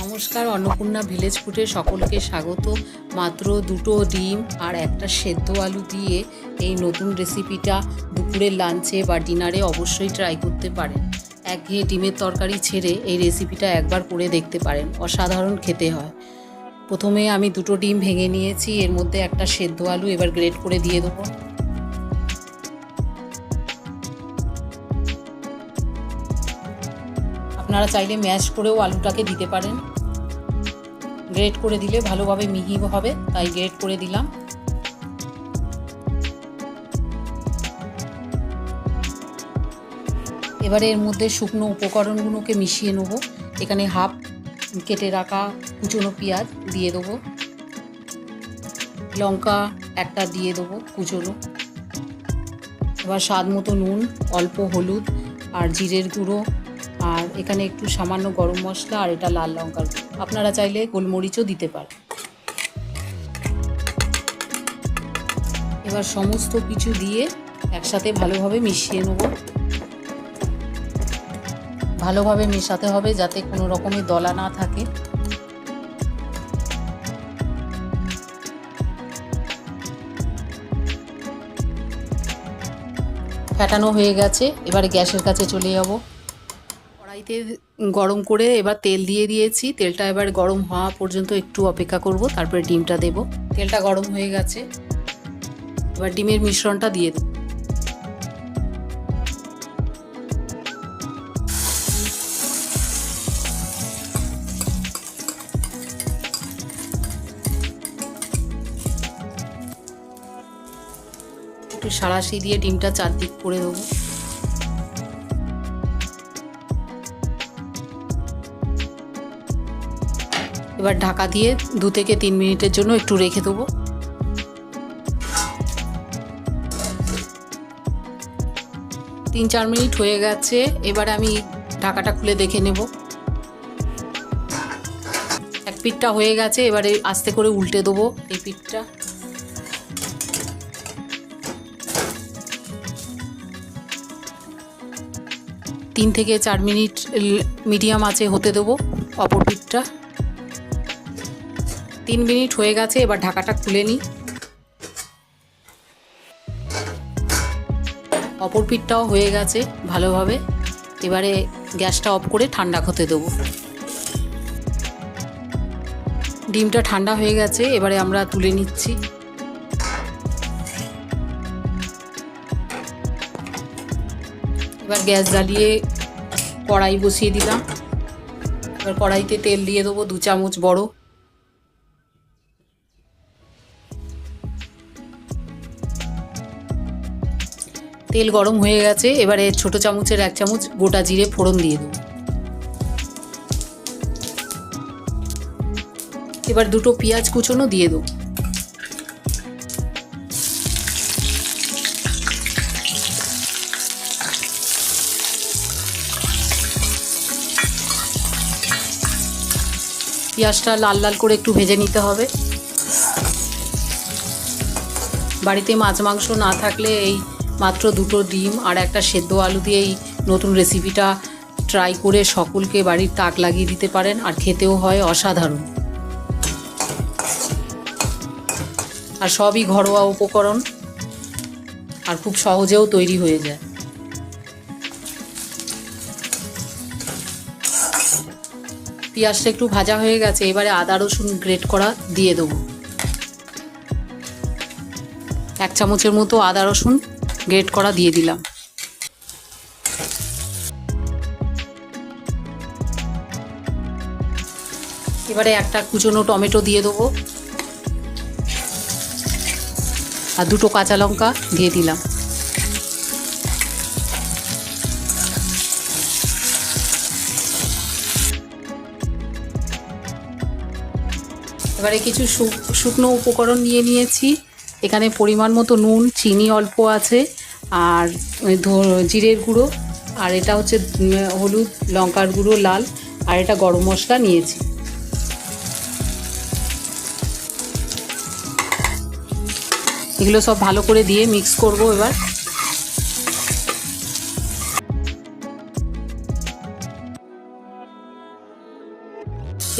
নমস্কার, অন্নপূর্ণা ভিলেজ ফুডে সকলকে স্বাগত। মাত্র দুটো ডিম আর একটা সেদ্ধ আলু দিয়ে এই নতুন রেসিপিটা দুপুরের লাঞ্চে বা ডিনারে অবশ্যই ট্রাই করতে পারেন। একঘেয়ে ডিমের তরকারি ছেড়ে এই রেসিপিটা একবার করে দেখতে পারেন, অসাধারণ খেতে হয়। প্রথমে আমি দুটো ডিম ভেঙে নিয়েছি, এর মধ্যে একটা সেদ্ধ আলু এবার গ্রেট করে দিয়ে দেবো। আপনারা চাইলে ম্যাশ করেও আলুটাকে দিতে পারেন। গ্রেট করে দিলে ভালোভাবে মিহি হবে, তাই গ্রেট করে দিলাম। এবারে এর মধ্যে শুকনো উপকরণগুলোকে মিশিয়ে নেব। এখানে হাফ কেটে রাখা কুচনো পেঁয়াজ দিয়ে দেবো। লঙ্কা একটা দিয়ে দেবো কুচনো। এবার স্বাদ মতো নুন, অল্প হলুদ আর জিরের গুঁড়ো আর এখানে একটু সামান্য গরম মশলা আর এটা লাল লঙ্কার আপনারা চাইলে গোলমরিচও দিতে পারেন। এবার সমস্ত কিছু দিয়ে একসাথে ভালোভাবে মিশিয়ে নেব। ভালোভাবে মেশাতে হবে যাতে কোনো রকমের দলা না থাকে। ফ্যাটানো হয়ে গেছে। এবারে গ্যাসের কাছে চলে যাব। কড়াইতে গরম করে এবার তেল দিয়ে দিয়েছি। তেলটা এবার গরম হওয়া পর্যন্ত একটু অপেক্ষা করব, তারপরে ডিমটা দেব। তেলটা গরম হয়ে গেছে। এবার ডিমের মিশ্রণটা দিয়ে দেব। একটু সাঁড়াশি দিয়ে ডিমটা চারদিক করে দেবো। এবার ঢাকা দিয়ে দু থেকে তিন মিনিটের জন্য একটু রেখে দেবো। তিন চার মিনিট হয়ে গেছে, এবার আমি ঢাকাটা খুলে দেখে নেব। এক পিঠটা হয়ে গেছে, এবারে আস্তে করে উল্টে দেবো এই পিঠটা। তিন থেকে চার মিনিট মিডিয়াম আছে হতে দেবো অপর পিঠটা। তিন মিনিট হয়ে গেছে, এবার ঢাকাটা খুলে নিই। অপর পিঠটাও হয়ে গেছে ভালোভাবে। এবারে গ্যাসটা অফ করে ঠান্ডা হতে দেবো। ডিমটা ঠান্ডা হয়ে গেছে, এবারে আমরা তুলে নিচ্ছি। এবার গ্যাস জ্বালিয়ে কড়াই বসিয়ে দিলাম। এবার কড়াইতে তেল দিয়ে দেবো দু চামচ বড়। তেল গরম হয়ে গেছে, এবারে ছোট চামচের এক চামচ গোটা জিরে ফোড়ন দিয়ে দেবো। এবার দুটো পেঁয়াজ কুচোনো দিয়ে দেবো। পেঁয়াজটা লাল লাল করে একটু ভেজে নিতে হবে। বাড়িতে মাছ মাংস না থাকলে এই মাত্র দুটো ডিম আর একটা সেদ্ধ আলু দিয়ে এই নতুন রেসিপিটা ট্রাই করে সকলকে বাড়ির তাক লাগিয়ে দিতে পারেন আর খেতেও হয় অসাধারণ। আর সবই ঘরোয়া উপকরণ আর খুব সহজেও তৈরি হয়ে যায়। পেঁয়াজটা একটু ভাজা হয়ে গেছে, এবারে আদা, রসুন গ্রেট করা দিয়ে দেবো। এক চামচের মতো আদা, রসুন গ্রেট করা দিয়ে দিলাম। এবারে একটা কুচনো টমেটো দিয়ে দেবো। আর দুটো কাঁচা লঙ্কা দিয়ে দিলাম। এবারে কিছু শুকনো উপকরণ নিয়ে নিয়েছি। এখানে পরিমাণ মতো নুন, চিনি অল্প আছে। আর জিরের গুঁড়ো, আর এটা হচ্ছে হলুদ, লঙ্কার গুঁড়ো, লাল, আর এটা গরম মশলা নিয়েছি। এগুলো সব ভালো করে দিয়ে মিক্স করব এবার।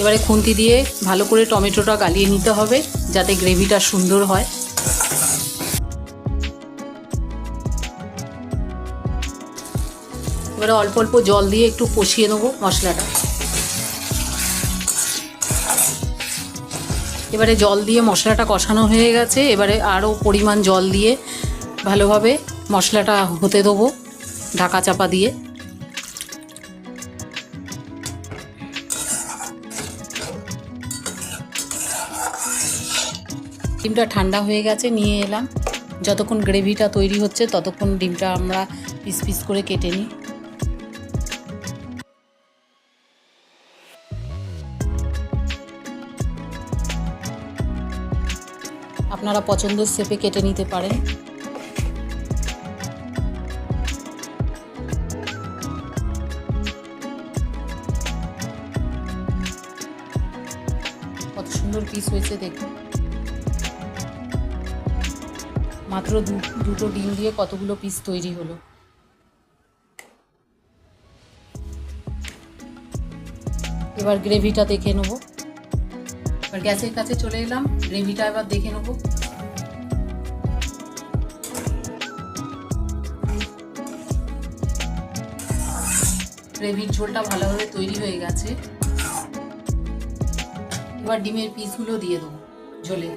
এবারে খুন্তি দিয়ে ভালো করে টমেটোটা গালিয়ে নিতে হবে, যাতে গ্রেভিটা সুন্দর হয়। এবারে অল্প অল্প জল দিয়ে একটু কষিয়ে নেব মশলাটা। এবারে জল দিয়ে মশলাটা কষানো হয়ে গেছে, এবারে আরও পরিমাণ জল দিয়ে ভালোভাবে মশলাটা হতে দেবো ঢাকা চাপা দিয়ে। ডিমটা ঠান্ডা হয়ে গেছে, নিয়ে এলাম। যতক্ষণ গ্রেভিটা তৈরি হচ্ছে, ততক্ষণ ডিমটা আমরা পিস পিস করে কেটে নিই। আপনারা পছন্দের শেপে কেটে নিতে পারেন। কত সুন্দর পিস হয়েছে দেখুন। মাত্র দুটো ডিম দিয়ে কতগুলো পিস তৈরি হলো। এবার গ্রেভিটা দেখে নেব। এবার গ্যাসের কাছে চলে এলাম। গ্রেভিটা এবার দেখে নেব। গ্রেভির ঝোলটা ভালোভাবে তৈরি হয়ে গেছে। এবার ডিমের পিসগুলো দিয়ে দেবো ঝোলে।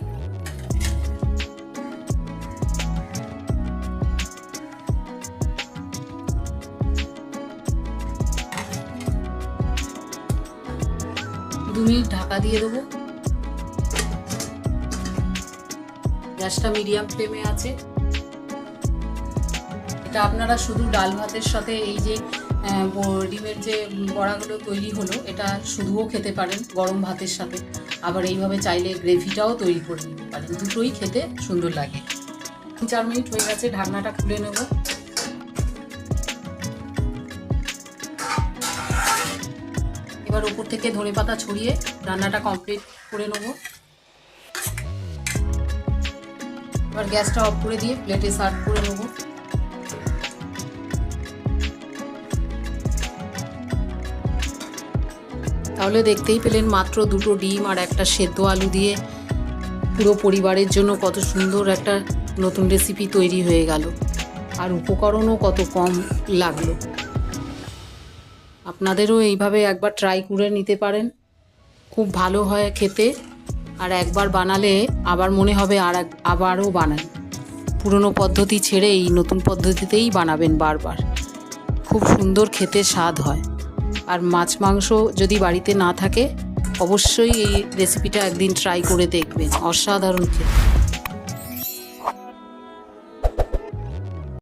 দু মিনিট ঢাকা দিয়ে দেবো। গ্যাসটা মিডিয়াম ফ্লেমে আছে। এটা আপনারা শুধু ডাল ভাতের সাথে এই যে ডিমের যে বড়াগুলো তৈরি হলো, এটা শুধুও খেতে পারেন গরম ভাতের সাথে। আবার এইভাবে চাইলে গ্রেভিটাও তৈরি করে নিতে পারেন। দুটোই খেতে সুন্দর লাগে। তিন চার মিনিট হয়ে গেছে, ঢাকনাটা খুলে নেব। এবার উপর থেকে ধনে পাতা ছড়িয়ে রান্নাটা কমপ্লিট করে নেব। এবার গ্যাসটা অফ করে দিয়ে প্লেটে সার্ভ করে নেব। তাহলে দেখতেই পেলেন মাত্র দুটো ডিম আর একটা সেদ্ধ আলু দিয়ে পুরো পরিবারের জন্য কত সুন্দর একটা নতুন রেসিপি তৈরি হয়ে গেল। আর উপকরণও কত কম লাগল। আপনাদেরও এইভাবে একবার ট্রাই করে নিতে পারেন। খুব ভালো হয় খেতে। আর একবার বানালে আবার মনে হবে আর আবারও বানান পুরনো পদ্ধতি ছেড়ে এই নতুন পদ্ধতিতেই বানাবেন বারবার। খুব সুন্দর খেতে স্বাদ হয়। আর মাছ মাংস যদি বাড়িতে না থাকে, অবশ্যই এই রেসিপিটা একদিন ট্রাই করে দেখবেন। অসাধারণ খেতে।